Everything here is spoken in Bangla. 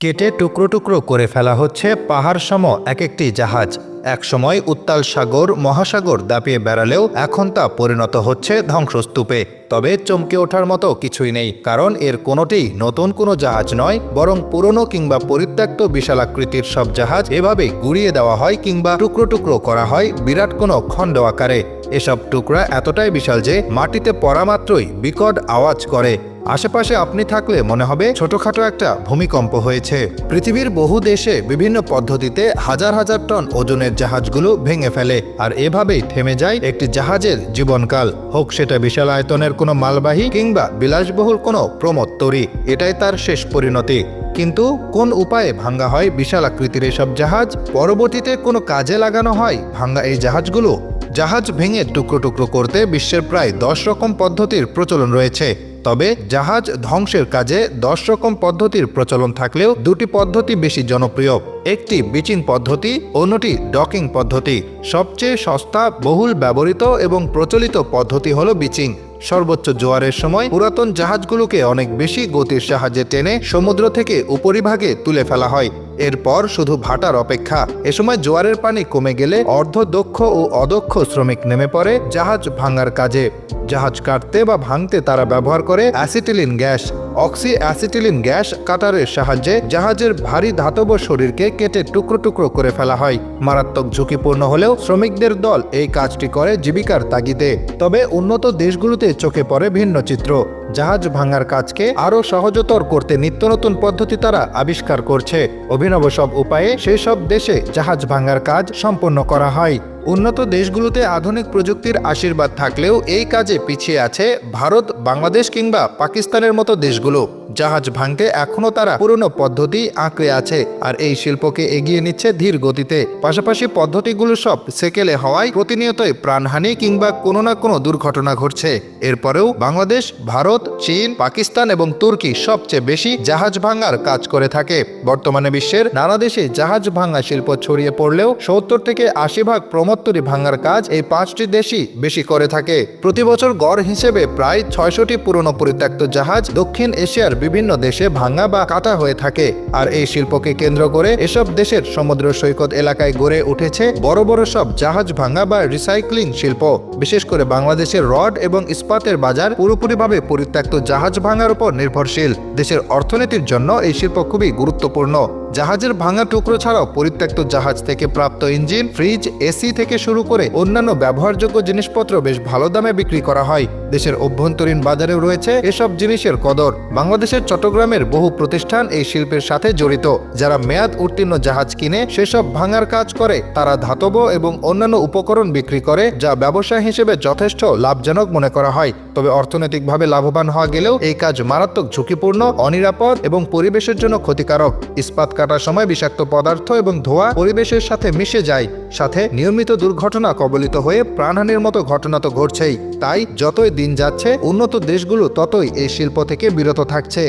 কেটে টুকরো টুকরো করে ফেলা হচ্ছে পাহাড় সম এক একটি জাহাজ। একসময় উত্তাল সাগর, মহাসাগর দাপিয়ে বেড়ালেও এখন তা পরিণত হচ্ছে ধ্বংসস্তূপে। তবে চমকে ওঠার মতো কিছুই নেই, কারণ এর কোনোটিই নতুন কোনো জাহাজ নয়, বরং পুরনো কিংবা পরিত্যক্ত বিশালাকৃতির সব জাহাজ এভাবে গুড়িয়ে দেওয়া হয় কিংবা টুকরো টুকরো করা হয় বিরাট কোনো খণ্ড আকারে। এসব টুকরা এতটাই বিশাল যে মাটিতে পড়া মাত্রই বিকট আওয়াজ করে। আশেপাশে আপনি থাকলে মনে হবে ছোটখাটো একটা ভূমিকম্প হয়েছে। পৃথিবীর বহু দেশে বিভিন্ন পদ্ধতিতে হাজার হাজার টন ওজনের জাহাজগুলো ভেঙে ফেলে, আর এভাবেই থেমে যায় একটি জাহাজের জীবনকাল। হোক, সেটা বিশাল আয়তনের কোনো মালবাহী কিংবা বিলাসবহুল কোনো প্রমোত্তরী এটাই তার শেষ পরিণতি। কিন্তু কোন উপায়ে ভাঙ্গা হয় বিশাল আকৃতির এসব জাহাজ? পরবর্তীতে কোনো কাজে লাগানো হয় ভাঙ্গা এই জাহাজগুলো? জাহাজ ভেঙে টুকরো টুকরো করতে বিশ্বের প্রায় দশ রকম পদ্ধতির প্রচলন রয়েছে। তবে জাহাজ ধ্বংসের কাজে দশ রকম পদ্ধতির প্রচলন থাকলেও দুটি পদ্ধতি বেশি জনপ্রিয়। একটি বিচিং পদ্ধতি, অন্যটি ডকিং পদ্ধতি। সবচেয়ে সস্তা, বহুল ব্যবহৃত এবং প্রচলিত পদ্ধতি হল বিচিং। সর্বোচ্চ জোয়ারের সময় পুরাতন জাহাজগুলোকে অনেক বেশি গতির সাহায্যে টেনে সমুদ্র থেকে উপরিভাগে তুলে ফেলা হয়। এরপর শুধু ভাটার অপেক্ষা। এ সময় জোয়ারের পানি কমে গেলে অর্ধদক্ষ ও অদক্ষ শ্রমিক নেমে পড়ে জাহাজ ভাঙার কাজে। জাহাজ কাটতে বা ভাঙতে তারা ব্যবহার করে acetylene gas. Oxy acetylene gas কাটারের সাহায্যে জাহাজের ভারী ধাতব শরীরকে কেটে টুকরো টুকরো করে ফেলা হয়। মারাত্মক ঝুঁকিপূর্ণ হলেও শ্রমিকদের দল এই কাজটি করে জীবিকার তাগিদে। তবে উন্নত দেশগুলোতে চোখে পড়ে ভিন্ন চিত্র। জাহাজ ভাঙার কাজকে আরও সহজতর করতে নিত্য নতুন পদ্ধতি তারা আবিষ্কার করছে। অভিনব সব উপায়ে সেই সব দেশে জাহাজ ভাঙার কাজ সম্পন্ন করা হয়। উন্নত দেশগুলোতে আধুনিক প্রযুক্তির আশীর্বাদ থাকলেও এই কাজে পিছিয়ে আছে ভারত, বাংলাদেশ কিংবা পাকিস্তানের মতো দেশগুলো। জাহাজ ভাঙতে এখনও তারা পুরনো পদ্ধতি আঁকড়ে আছে আর এই শিল্পকে এগিয়ে নিচ্ছে ধীর গতিতে। পাশাপাশি পদ্ধতিগুলো সব সেকেলে হওয়ায় প্রতিনিয়তই প্রাণহানি কিংবা কোনো না কোনো দুর্ঘটনা ঘটছে। এরপরেও বাংলাদেশ, ভারত, চীন, পাকিস্তান এবং তুর্কি সবচেয়ে বেশি জাহাজ ভাঙার কাজ করে থাকে। বর্তমানে বিশ্বের নানা দেশে জাহাজ ভাঙা শিল্প ছড়িয়ে পড়লেও সত্তর থেকে আশি ভাগ প্রমত্তরি ভাঙার কাজ এই পাঁচটি দেশই বেশি করে থাকে। প্রতি বছর গড় হিসেবে প্রায় ছয়শটি পুরনো পরিত্যক্ত জাহাজ দক্ষিণ এশিয়ার বিভিন্ন দেশে ভাঙা বা কাটা হয়ে থাকে। আর এই শিল্পকে কেন্দ্র করে এসব দেশের সমুদ্র সৈকত এলাকায় গড়ে উঠেছে বড় বড় সব জাহাজ ভাঙা বা রিসাইক্লিং শিল্প। বিশেষ করে বাংলাদেশের রড এবং ইস্পাতের বাজার পুরোপুরিভাবে পরিত্যক্ত জাহাজ ভাঙার উপর নির্ভরশীল। দেশের অর্থনীতির জন্য এই শিল্প খুবই গুরুত্বপূর্ণ। জাহাজের ভাঙা টুকরো ছাড়াও পরিত্যক্ত জাহাজ থেকে প্রাপ্ত ইঞ্জিন, ফ্রিজ, এসি থেকে শুরু করে অন্যান্য ব্যবহারযোগ্য জিনিসপত্র বেশ ভালো দামে বিক্রি করা হয়। দেশের অভ্যন্তরীণ বাজারেও রয়েছে এসব জিনিসের কদর। বাংলাদেশের চট্টগ্রামের বহু প্রতিষ্ঠান এই শিল্পের সাথে জড়িত। যারা মেয়াদ উত্তীর্ণ জাহাজ কিনে সেসব ভাঙার কাজ করে, তারা ধাতব এবং অন্যান্য উপকরণ বিক্রি করে, যা ব্যবসা হিসেবে যথেষ্ট লাভজনক মনে করা হয়। তবে অর্থনৈতিকভাবে লাভবান হওয়া গেলেও এই কাজ মারাত্মক ঝুঁকিপূর্ণ, অনিরাপদ এবং পরিবেশের জন্য ক্ষতিকারক। ইস্পাত কাটার সময় বিষাক্ত পদার্থ এবং ধোয়া পরিবেশের সাথে মিশে যায়, সাথে নিয়মিত দুর্ঘটনা কবলিত হয়ে প্রাণহানির মতো ঘটনা তো ঘটছেই। তাই যতই দিন যাচ্ছে, উন্নত দেশগুলো ততই এই শিল্প থেকে বিরত থাকছে।